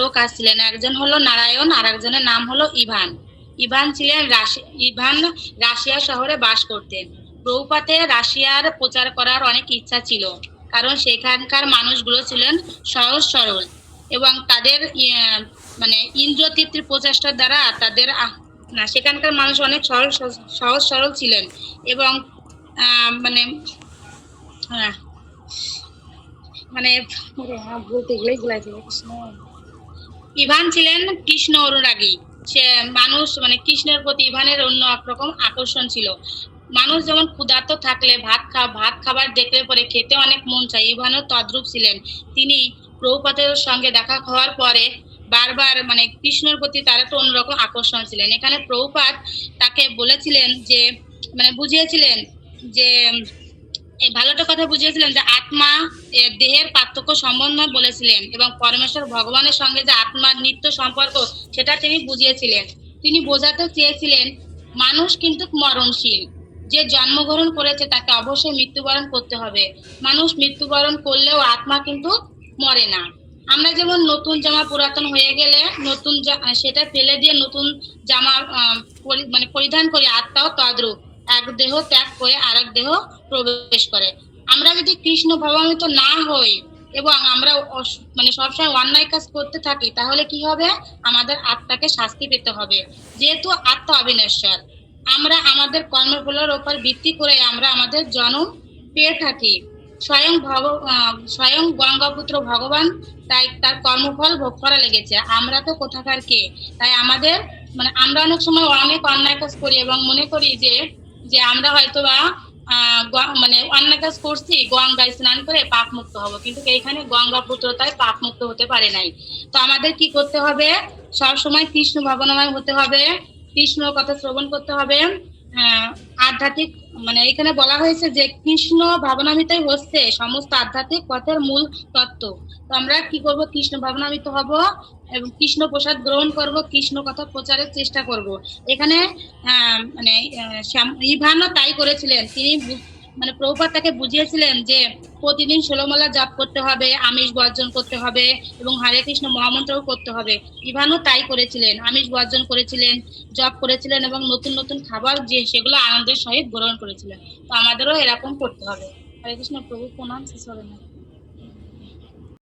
লোক আসছিলেন। একজন হলো নারায়ণ আর একজনের নাম হলো ইভান। ইভান ছিলেন ইভান রাশিয়া শহরে বাস করতেন। প্রভুপাতে রাশিয়ার প্রচার করার অনেক ইচ্ছা ছিল কারণ সেখানকার মানুষগুলো ছিলেন সহজ সরল এবং তাদের ইয়ে, মানে ইন্দ্রতৃপ্তির প্রচেষ্টার দ্বারা তাদের সেখানকার মানুষ অনেক সহজ সহজ সরল ছিলেন এবং মানে মানে। ইভান ছিলেন কৃষ্ণ অনুরাগী। সে মানুষ মানে কৃষ্ণের প্রতি ইভানের অন্য একরকম আকর্ষণ ছিল। মানুষ যেমন ক্ষুধার্ত থাকলে ভাত খা, ভাত খাবার দেখলে পরে খেতে অনেক মন চায়, ইভানও তদ্রূপ ছিলেন। তিনি প্রভুপাতের সঙ্গে দেখা হওয়ার পরে বারবার মানে কৃষ্ণের প্রতি তার একটা অন্যরকম আকর্ষণ ছিলেন। এখানে প্রভুপাত তাকে বলেছিলেন যে মানে বুঝিয়েছিলেন যে ভালোটা কথা বুঝিয়েছিলেন যে আত্মা দেহের পার্থক্য সম্বন্ধে বলেছিলেন এবং পরমেশ্বর ভগবানের সঙ্গে যে আত্মার নিত্য সম্পর্ক, সেটা তিনি বুঝিয়েছিলেন। তিনি বোঝাতে চেয়েছিলেন, মানুষ কিন্তু মরণশীল। যে জন্মগ্রহণ করেছে তাকে অবশ্যই মৃত্যুবরণ করতে হবে। মানুষ মৃত্যুবরণ করলেও আত্মা কিন্তু মরে না। আমরা যেমন নতুন জামা পুরাতন হয়ে গেলে নতুন সেটা ফেলে দিয়ে নতুন জামা মানে পরিধান করি, আত্মাও তদ্রূপ। এক দেহ ত্যাগ করে আরেক দেহ প্রবেশ করে। আমরা যদি কৃষ্ণ ভাবান্বিত না হই এবং আমরা মানে সবসময় অন্যায় কাজ করতে থাকি, তাহলে কি হবে? আমাদের আত্মাকে শাস্তি পেতে হবে। যেহেতু আত্মা অবিনশ্বর, আমরা আমাদের কর্মফলের ওপর ভিত্তি করে আমরা আমাদের জন্ম পেয়ে থাকি। স্বয়ং ভগ স্বয়ং গঙ্গাপুত্র ভগবান তাই তার কর্মফল ভোগ করা লেগেছে। আমরা তো কোথাকার কে? তাই আমাদের মানে আমরা অনেক সময় অনেক অন্যায় কাজ করি এবং মনে করি যে যে আমরা হয়তো বা মানে অন্য কাজ করছি, গঙ্গায় স্নান করে পাপ মুক্ত হব। কিন্তু এইখানে গঙ্গা পুত্রতায় পাপ মুক্ত হতে পারে নাই। তো আমাদের কি করতে হবে? সব সময় কৃষ্ণ ভাবনাময় হতে হবে, কৃষ্ণ কথা শ্রবণ করতে হবে। আধ্যাত্মিক মানে এখানে বলা হয়েছে যে কৃষ্ণ ভাবনামিতাই হচ্ছে সমস্ত আধ্যাত্মিক পথের মূল তত্ত্ব। তো আমরা কি করব? কৃষ্ণ ভাবনামিত হব এবং কৃষ্ণ প্রসাদ গ্রহণ করব, কৃষ্ণ কথা প্রচারের চেষ্টা করব। এখানে মানে ইভানও তাই করেছিলেন। তিনি মানে প্রভুপাত তাকে বুঝিয়েছিলেন যে প্রতিদিন ষোলমালা জাপ করতে হবে, আমিষ বর্জন করতে হবে এবং হরে কৃষ্ণ মহামন্ত্রও করতে হবে। ইভানও তাই করেছিলেন, আমিষ বর্জন করেছিলেন, জপ করেছিলেন এবং নতুন নতুন খাবার যে সেগুলো আনন্দের সহিত গ্রহণ করেছিলেন। তো আমাদেরও এরকম করতে হবে। হরে কৃষ্ণ প্রভু প্রণাম, শেষ হবে না।